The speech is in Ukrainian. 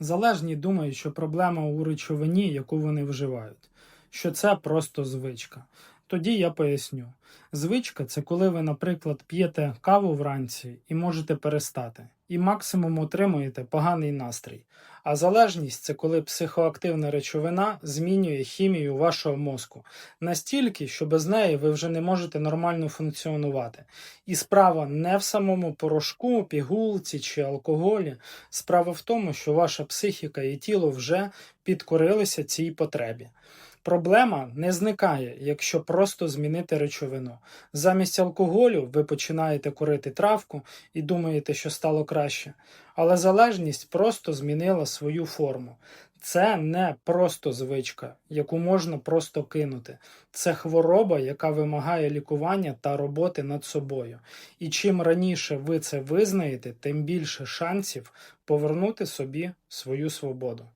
Залежні думають, що проблема у речовині, яку вони вживають, що це просто звичка. Тоді я поясню. Звичка це коли ви, наприклад, п'єте каву вранці і можете перестати, і максимум отримуєте поганий настрій. А залежність це коли психоактивна речовина змінює хімію вашого мозку настільки, що без неї ви вже не можете нормально функціонувати. І справа не в самому порошку, пігулці чи алкоголі. Справа в тому, що ваша психіка і тіло вже підкорилися цій потребі. Проблема не зникає, якщо просто змінити речовину. Замість алкоголю ви починаєте курити травку і думаєте, що стало краще. Але залежність просто змінила свою форму. Це не просто звичка, яку можна просто кинути. Це хвороба, яка вимагає лікування та роботи над собою. І чим раніше ви це визнаєте, тим більше шансів повернути собі свою свободу.